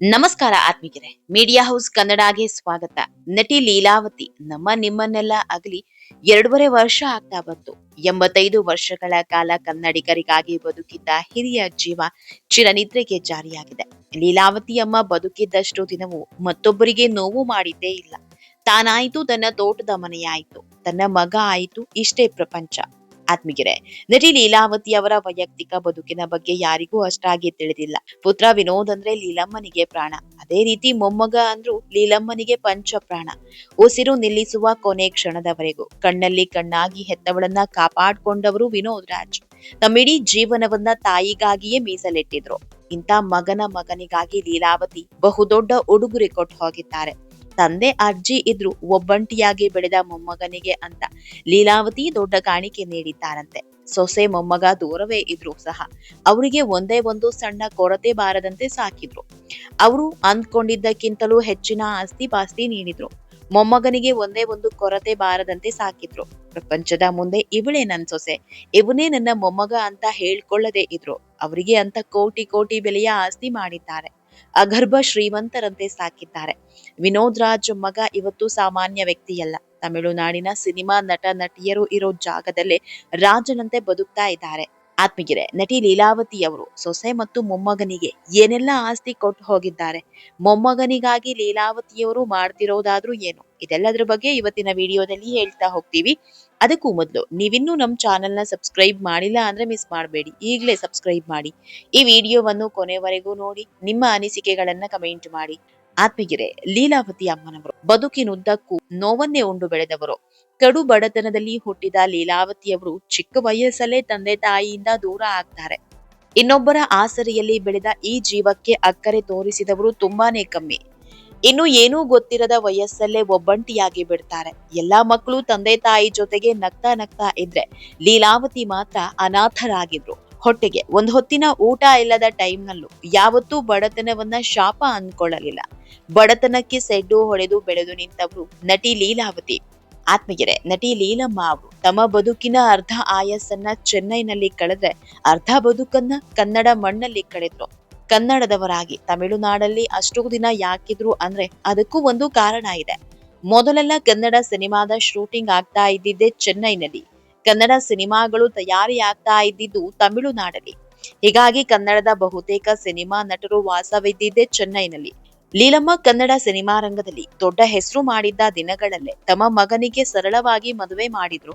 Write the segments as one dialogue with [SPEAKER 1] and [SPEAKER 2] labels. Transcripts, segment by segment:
[SPEAKER 1] ನಮಸ್ಕಾರ ಆತ್ಮಿಕರೇ media house ಕನ್ನಡಗೆ ಸ್ವಾಗತ. ನಟಿ ಲೀಲಾವತಿ ನಮ್ಮ ನಿಮ್ಮನ್ನೆಲ್ಲ ಆಗಲಿ ಎರಡೂವರೆ ವರ್ಷ ಆಗ್ತಾ ಬಂತು. ಎಂಬತ್ತೈದು ವರ್ಷಗಳ ಕಾಲ ಕನ್ನಡಿಗರಿಗಾಗಿ ಬದುಕಿದ್ದ ಹಿರಿಯ ಜೀವ ಚಿರನಿದ್ರೆಗೆ ಜಾರಿಯಾಗಿದೆ. ಲೀಲಾವತಿ ಅಮ್ಮ ಬದುಕಿದ್ದಷ್ಟು ದಿನವೂ ಮತ್ತೊಬ್ಬರಿಗೆ ನೋವು ಮಾಡಿದ್ದೇ ಇಲ್ಲ. ತಾನಾಯ್ತು ತನ್ನ ತೋಟದ ಮನೆಯಾಯಿತು. ತನ್ನ ಮಗ ಆಯಿತು, ಇಷ್ಟೇ ಪ್ರಪಂಚ. ಆತ್ಮಿಗೆರೆ ನಟಿ ಲೀಲಾವತಿ ಅವರ ವೈಯಕ್ತಿಕ ಬದುಕಿನ ಬಗ್ಗೆ ಯಾರಿಗೂ ಅಷ್ಟಾಗಿ ತಿಳಿದಿಲ್ಲ. ಪುತ್ರ ವಿನೋದ್ ಅಂದ್ರೆ ಲೀಲಮ್ಮನಿಗೆ ಪ್ರಾಣ. ಅದೇ ರೀತಿ ಮೊಮ್ಮಗ ಅಂದ್ರು ಲೀಲಮ್ಮನಿಗೆ ಪಂಚ ಪ್ರಾಣ ಉಸಿರು ನಿಲ್ಲಿಸುವ ಕೊನೆ ಕ್ಷಣದವರೆಗೂ, ಕಣ್ಣಲ್ಲಿ ಕಣ್ಣಾಗಿ ಹೆತ್ತವಳನ್ನ ಕಾಪಾಡಿಕೊಂಡವರು ವಿನೋದ್ ರಾಜ್. ತಮ್ಮಿಡೀ ಜೀವನವನ್ನ ತಾಯಿಗಾಗಿಯೇ ಮೀಸಲಿಟ್ಟಿದ್ರು. ಇಂಥ ಮಗನ ಮಗನಿಗಾಗಿ ಲೀಲಾವತಿ ಬಹುದೊಡ್ಡ ಉಡುಗೊರೆ ಕೊಟ್ಟು ಹೋಗಿದ್ದಾರೆ. ತಂದೆ ಅಜ್ಜಿ ಇದ್ರು ಒಬ್ಬಂಟಿಯಾಗಿ ಬೆಳೆದ ಮೊಮ್ಮಗನಿಗೆ ಅಂತ ಲೀಲಾವತಿ ದೊಡ್ಡ ಕಾಣಿಕೆ ನೀಡಿದ್ದಾರಂತೆ. ಸೊಸೆ ಮೊಮ್ಮಗ ದೂರವೇ ಇದ್ರು ಸಹ ಅವರಿಗೆ ಒಂದೇ ಒಂದು ಸಣ್ಣ ಕೊರತೆ ಬಾರದಂತೆ ಸಾಕಿದ್ರು. ಅವರು ಅಂದ್ಕೊಂಡಿದ್ದಕ್ಕಿಂತಲೂ ಹೆಚ್ಚಿನ ಆಸ್ತಿ ಪಾಸ್ತಿ ನೀಡಿದ್ರು. ಮೊಮ್ಮಗನಿಗೆ ಒಂದೇ ಒಂದು ಕೊರತೆ ಬಾರದಂತೆ ಸಾಕಿದ್ರು. ಪ್ರಪಂಚದ ಮುಂದೆ ಇವಳೇ ನನ್ ಸೊಸೆ, ಇವನೇ ನನ್ನ ಮೊಮ್ಮಗ ಅಂತ ಹೇಳ್ಕೊಳ್ಳದೆ ಇದ್ರು. ಅವರಿಗೆ ಅಂತ ಕೋಟಿ ಕೋಟಿ ಬೆಲೆಯ ಆಸ್ತಿ ಮಾಡಿದ್ದಾರೆ. ಅಗರ್ಭ ಶ್ರೀಮಂತರಂತೆ ಸಾಕಿದ್ದಾರೆ. ವಿನೋದ್ ರಾಜ್ ಮಗ ಇವತ್ತು ಸಾಮಾನ್ಯ ವ್ಯಕ್ತಿಯಲ್ಲ. ತಮಿಳುನಾಡಿನ ಸಿನಿಮಾ ನಟ, ನಟಿಯರು ಇರೋ ಜಾಗದಲ್ಲೇ ರಾಜನಂತೆ ಬದುಕ್ತಾ ಇದ್ದಾರೆ. ಆತ್ಮಗಿರೆ ನಟಿ ಲೀಲಾವತಿ ಅವರು ಸೊಸೆ ಮತ್ತು ಮೊಮ್ಮಗನಿಗೆ ಏನೆಲ್ಲ ಆಸ್ತಿ ಕೊಟ್ಟು ಹೋಗಿದ್ದಾರೆ? ಮೊಮ್ಮಗನಿಗಾಗಿ ಲೀಲಾವತಿಯವರು ಮಾಡ್ತಿರೋದಾದ್ರೂ ಏನು? ಇದೆಲ್ಲದ್ರ ಬಗ್ಗೆ ಇವತ್ತಿನ ವಿಡಿಯೋದಲ್ಲಿ ಹೇಳ್ತಾ ಹೋಗ್ತೀವಿ. ಅದಕ್ಕೂ ಮೊದಲು, ನೀವಿನ್ನೂ ನಮ್ಮ ಚಾನೆಲ್ನ ಸಬ್ಸ್ಕ್ರೈಬ್ ಮಾಡಿಲ್ಲ ಅಂದ್ರೆ ಮಿಸ್ ಮಾಡಬೇಡಿ. ಈಗಲೇ ಸಬ್ಸ್ಕ್ರೈಬ್ ಮಾಡಿ. ಈ ವಿಡಿಯೋವನ್ನು ಕೊನೆವರೆಗೂ ನೋಡಿ, ನಿಮ್ಮ ಅನಿಸಿಕೆಗಳನ್ನ ಕಮೆಂಟ್ ಮಾಡಿ. ಆತ್ಮಗಿರೆ ಲೀಲಾವತಿ ಅಮ್ಮನವರು ಬದುಕಿನುದ್ದಕ್ಕೂ ನೋವನ್ನೇ ಉಂಡು ಬೆಳೆದವರು. ಕಡು ಬಡತನದಲ್ಲಿ ಹುಟ್ಟಿದ ಲೀಲಾವತಿಯವರು ಚಿಕ್ಕ ವಯಸ್ಸಲ್ಲೇ ತಂದೆ ತಾಯಿಯಿಂದ ದೂರ ಆಗ್ತಾರೆ. ಇನ್ನೊಬ್ಬರ ಆಸರೆಯಲ್ಲಿ ಬೆಳೆದ ಈ ಜೀವಕ್ಕೆ ಅಕ್ಕರೆ ತೋರಿಸಿದವರು ತುಂಬಾನೇ ಕಮ್ಮಿ. ಇನ್ನು ಏನೂ ಗೊತ್ತಿರದ ವಯಸ್ಸಲ್ಲೇ ಒಬ್ಬಂಟಿಯಾಗಿ ಬಿಡ್ತಾರೆ. ಎಲ್ಲಾ ಮಕ್ಕಳು ತಂದೆ ತಾಯಿ ಜೊತೆಗೆ ನಗ್ತಾ ನಗ್ತಾ ಇದ್ರೆ ಲೀಲಾವತಿ ಮಾತ್ರ ಅನಾಥರಾಗಿದ್ರು. ಹೊಟ್ಟೆಗೆ. ಒಂದು ಹೊತ್ತಿನ ಊಟ ಇಲ್ಲದ ಟೈಮ್ನಲ್ಲೂ ಯಾವತ್ತೂ ಬಡತನವನ್ನ ಶಾಪ ಅಂದ್ಕೊಳ್ಳಲಿಲ್ಲ. ಬಡತನಕ್ಕೆ ಸೆಡ್ಡು ಹೊಡೆದು ಬೆಳೆದು ನಿಂತವರು ನಟಿ ಲೀಲಾವತಿ. ಆತ್ಮಗೆರೆ ನಟಿ ಲೀಲಮ್ಮ ಅವರು ತಮ್ಮ ಬದುಕಿನ ಅರ್ಧ ಆಯಸ್ಸನ್ನ ಚೆನ್ನೈನಲ್ಲಿ ಕಳೆದ್ರೆ ಅರ್ಧ ಬದುಕನ್ನ ಕನ್ನಡ ಮಣ್ಣಲ್ಲಿ ಕಳೆದ್ರು. ಕನ್ನಡದವರಾಗಿ ತಮಿಳುನಾಡಲ್ಲಿ ಅಷ್ಟು ದಿನ ಯಾಕಿದ್ರು ಅಂದ್ರೆ ಅದಕ್ಕೂ ಒಂದು ಕಾರಣ ಇದೆ. ಮೊದಲೆಲ್ಲ ಕನ್ನಡ ಸಿನಿಮಾದ ಶೂಟಿಂಗ್ ಆಗ್ತಾ ಇದ್ದಿದ್ದೆ ಚೆನ್ನೈನಲ್ಲಿ. ಕನ್ನಡ ಸಿನಿಮಾಗಳು ತಯಾರಿಯಾಗ್ತಾ ಇದ್ದಿದ್ದು ತಮಿಳುನಾಡಲ್ಲಿ. ಹೀಗಾಗಿ ಕನ್ನಡದ ಬಹುತೇಕ ಸಿನಿಮಾ ನಟರು ವಾಸವಿದ್ದಿದ್ದೇ ಚೆನ್ನೈನಲ್ಲಿ. ಲೀಲಮ್ಮ ಕನ್ನಡ ಸಿನಿಮಾ ರಂಗದಲ್ಲಿ ದೊಡ್ಡ ಹೆಸರು ಮಾಡಿದ್ದ ದಿನಗಳಲ್ಲೇ ತಮ್ಮ ಮಗನಿಗೆ ಸರಳವಾಗಿ ಮದುವೆ ಮಾಡಿದ್ರು.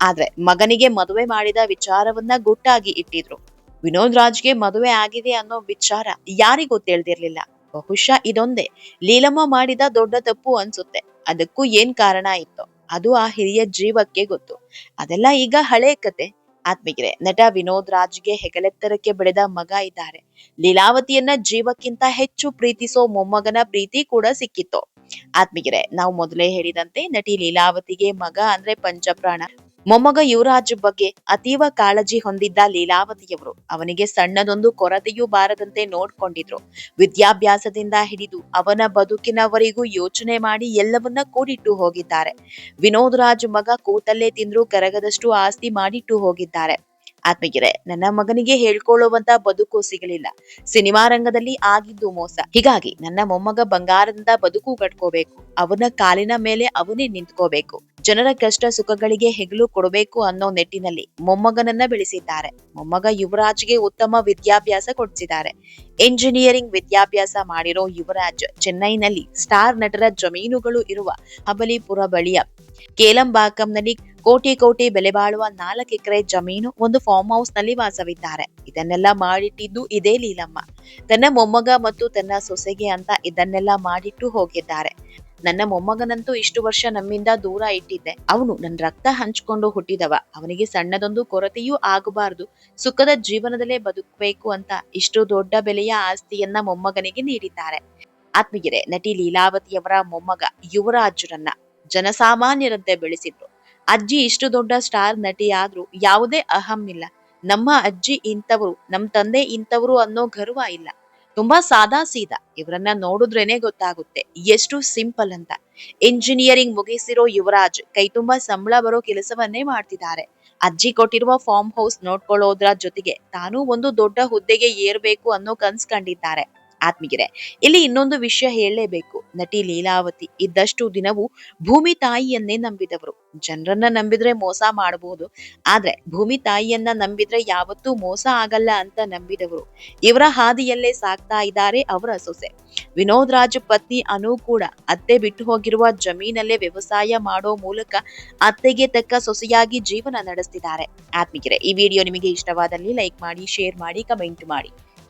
[SPEAKER 1] ಆದ್ರೆ ಮಗನಿಗೆ ಮದುವೆ ಮಾಡಿದ ವಿಚಾರವನ್ನ ಗುಟ್ಟಾಗಿ ಇಟ್ಟಿದ್ರು. ವಿನೋದ್ ರಾಜ್ಗೆ ಮದುವೆ ಆಗಿದೆ ಅನ್ನೋ ವಿಚಾರ ಯಾರಿಗೂ ತಿಳಿದಿರ್ಲಿಲ್ಲ. ಬಹುಶಃ ಇದೊಂದೇ ಲೀಲಮ್ಮ ಮಾಡಿದ ದೊಡ್ಡ ತಪ್ಪು ಅನ್ಸುತ್ತೆ. ಅದಕ್ಕೂ ಏನ್ ಕಾರಣ ಇತ್ತು? ಅದು ಆ ಹಿರಿಯ ಜೀವಕ್ಕೆ ಗೊತ್ತು. ಅದೆಲ್ಲ ಈಗ ಹಳೆ ಕತೆ. ಆತ್ಮಿಗಿರೆ ನಟ ವಿನೋದ್ ರಾಜ್ಗೆ ಹೆಗಲೆತ್ತರಕ್ಕೆ ಬೆಳೆದ ಮಗ ಇದ್ದಾರೆ. ಲೀಲಾವತಿಯನ್ನ ಜೀವಕ್ಕಿಂತ ಹೆಚ್ಚು ಪ್ರೀತಿಸೋ ಮೊಮ್ಮಗನ ಪ್ರೀತಿ ಕೂಡ ಸಿಕ್ಕಿತ್ತು. ಆತ್ಮಿಗೆರೆ ನಾವು ಮೊದಲೇ ಹೇಳಿದಂತೆ ನಟಿ ಲೀಲಾವತಿಗೆ ಮಗ ಅಂದ್ರೆ ಪಂಚಪ್ರಾಣ. ಮೊಮ್ಮಗ ಯುವರಾಜ್ ಬಗ್ಗೆ ಅತೀವ ಕಾಳಜಿ ಹೊಂದಿದ್ದ ಲೀಲಾವತಿಯವರು ಅವನಿಗೆ ಸಣ್ಣದೊಂದು ಕೊರತೆಯೂ ಬಾರದಂತೆ ನೋಡ್ಕೊಂಡಿದ್ರು. ವಿದ್ಯಾಭ್ಯಾಸದಿಂದ ಹಿಡಿದು ಅವನ ಬದುಕಿನವರೆಗೂ ಯೋಚನೆ ಮಾಡಿ ಎಲ್ಲವನ್ನ ಕೂಡಿಟ್ಟು ಹೋಗಿದ್ದಾರೆ. ವಿನೋದ್ ರಾಜ್ ಮಗ ಕೂತಲ್ಲೇ ತಿಂದ್ರು ಕರಗದಷ್ಟು ಆಸ್ತಿ ಮಾಡಿಟ್ಟು ಹೋಗಿದ್ದಾರೆ. ಆತ್ಮಗಿರೆ ನನ್ನ ಮಗನಿಗೆ ಹೇಳ್ಕೊಳ್ಳುವಂತ ಬದುಕು ಸಿಗಲಿಲ್ಲ. ಸಿನಿಮಾ ರಂಗದಲ್ಲಿ ಆಗಿದ್ದು ಮೋಸ. ಹೀಗಾಗಿ ನನ್ನ ಮೊಮ್ಮಗ ಬಂಗಾರದಿಂದ ಬದುಕು ಕಟ್ಕೋಬೇಕು. ಅವನ ಕಾಲಿನ ಮೇಲೆ ಅವನೇ ನಿಂತ್ಕೋಬೇಕು. ಜನರ ಕಷ್ಟ ಸುಖಗಳಿಗೆ ಹೆಗಲು ಕೊಡಬೇಕು ಅನ್ನೋ ನಿಟ್ಟಿನಲ್ಲಿ ಮೊಮ್ಮಗನನ್ನ ಬೆಳೆಸಿದ್ದಾರೆ. ಮೊಮ್ಮಗ ಯುವರಾಜ್ಗೆ ಉತ್ತಮ ವಿದ್ಯಾಭ್ಯಾಸ ಕೊಡಿಸಿದ್ದಾರೆ. ಎಂಜಿನಿಯರಿಂಗ್ ವಿದ್ಯಾಭ್ಯಾಸ ಮಾಡಿರೋ ಯುವರಾಜ್ ಚೆನ್ನೈನಲ್ಲಿ ಸ್ಟಾರ್ ನಟರ ಜಮೀನುಗಳು ಇರುವ ಹಬಲಿಪುರ ಬಳಿಯ ಕೇಲಂಬಾಕಂನಲ್ಲಿ ಕೋಟಿ ಕೋಟಿ ಬೆಲೆ ಬಾಳುವ ನಾಲ್ಕು ಎಕರೆ ಜಮೀನು ಒಂದು ಫಾರ್ಮ್ ಹೌಸ್ನಲ್ಲಿ ವಾಸವಿದ್ದಾರೆ. ಇದನ್ನೆಲ್ಲ ಮಾಡಿಟ್ಟಿದ್ದು ಇದೇ ಲೀಲಮ್ಮ. ತನ್ನ ಮೊಮ್ಮಗ ಮತ್ತು ತನ್ನ ಸೊಸೆಗೆ ಅಂತ ಇದನ್ನೆಲ್ಲ ಮಾಡಿಟ್ಟು ಹೋಗಿದ್ದಾರೆ. ನನ್ನ ಮೊಮ್ಮಗನಂತೂ ಇಷ್ಟು ವರ್ಷ ನಮ್ಮಿಂದ ದೂರ ಇಟ್ಟಿದ್ದೆ. ಅವನು ನನ್ನ ರಕ್ತ ಹಂಚ್ಕೊಂಡು ಹುಟ್ಟಿದವ. ಅವನಿಗೆ ಸಣ್ಣದೊಂದು ಕೊರತೆಯೂ ಆಗಬಾರದು. ಸುಖದ ಜೀವನದಲ್ಲೇ ಬದುಕಬೇಕು ಅಂತ ಇಷ್ಟು ದೊಡ್ಡ ಬೆಲೆಯ ಆಸ್ತಿಯನ್ನ ಮೊಮ್ಮಗನಿಗೆ ನೀಡಿದ್ದಾರೆ. ಆತ್ಮಗಿರೆ ನಟಿ ಲೀಲಾವತಿಯವರ ಮೊಮ್ಮಗ ಯುವರಾಜರನ್ನ ಜನಸಾಮಾನ್ಯರಂತೆ ಬೆಳೆಸಿದ್ರು. ಅಜ್ಜಿ ಇಷ್ಟು ದೊಡ್ಡ ಸ್ಟಾರ್ ನಟಿಯಾದ್ರೂ ಯಾವುದೇ ಅಹಂ ಇಲ್ಲ. ನಮ್ಮ ಅಜ್ಜಿ ಇಂಥವರು ನಮ್ ತಂದೆ ಇಂಥವರು ಅನ್ನೋ ಗರ್ವ ಇಲ್ಲ. ತುಂಬಾ ಸಾದಾ ಸೀದಾ. ಇವರನ್ನ ನೋಡಿದ್ರೇನೆ ಗೊತ್ತಾಗುತ್ತೆ. ಎಷ್ಟು ಸಿಂಪಲ್ ಅಂತ. ಇಂಜಿನಿಯರಿಂಗ್ ಮುಗಿಸಿರೋ ಯುವರಾಜ್ ಕೈ ತುಂಬಾ ಸಂಬಳ ಬರೋ ಕೆಲಸವನ್ನೇ ಮಾಡ್ತಿದ್ದಾರೆ. ಅಜ್ಜಿ ಕೊಟ್ಟಿರುವ ಫಾರ್ಮ್ ಹೌಸ್ ನೋಡ್ಕೊಳ್ಳೋದ್ರ ಜೊತೆಗೆ ತಾನು ಒಂದು ದೊಡ್ಡ ಹುದ್ದೆಗೆ ಏರ್ಬೇಕು ಅನ್ನೋ ಕನ್ಸ್ ಕಂಡಿದ್ದಾರೆ. ಆತ್ಮಿಗೆರೆ ಇಲ್ಲಿ ಇನ್ನೊಂದು ವಿಷಯ ಹೇಳಲೇಬೇಕು. ನಟಿ ಲೀಲಾವತಿ ಇದ್ದಷ್ಟು ದಿನವೂ ಭೂಮಿ ತಾಯಿಯನ್ನೇ ನಂಬಿದವರು. ಜನರನ್ನ ನಂಬಿದ್ರೆ ಮೋಸ ಮಾಡಬಹುದು ಆದ್ರೆ ಭೂಮಿ ತಾಯಿಯನ್ನ ನಂಬಿದ್ರೆ ಯಾವತ್ತೂ ಮೋಸ ಆಗಲ್ಲ ಅಂತ ನಂಬಿದವರು. ಇವರ ಹಾದಿಯಲ್ಲೇ ಸಾಕ್ತಾ ಇದ್ದಾರೆ ಅವರ ಸೊಸೆ. ವಿನೋದ್ ರಾಜ್ ಪತ್ನಿ ಅನು ಕೂಡ ಅತ್ತೆ ಬಿಟ್ಟು ಹೋಗಿರುವ ಜಮೀನಲ್ಲೇ ವ್ಯವಸಾಯ ಮಾಡೋ ಮೂಲಕ ಅತ್ತೆಗೆ ತಕ್ಕ ಸೊಸೆಯಾಗಿ ಜೀವನ ನಡೆಸ್ತಿದ್ದಾರೆ. ಆತ್ಮಿಕರೆ ಈ ವಿಡಿಯೋ ನಿಮಗೆ ಇಷ್ಟವಾದಲ್ಲಿ ಲೈಕ್ ಮಾಡಿ, ಶೇರ್ ಮಾಡಿ, ಕಮೆಂಟ್ ಮಾಡಿ.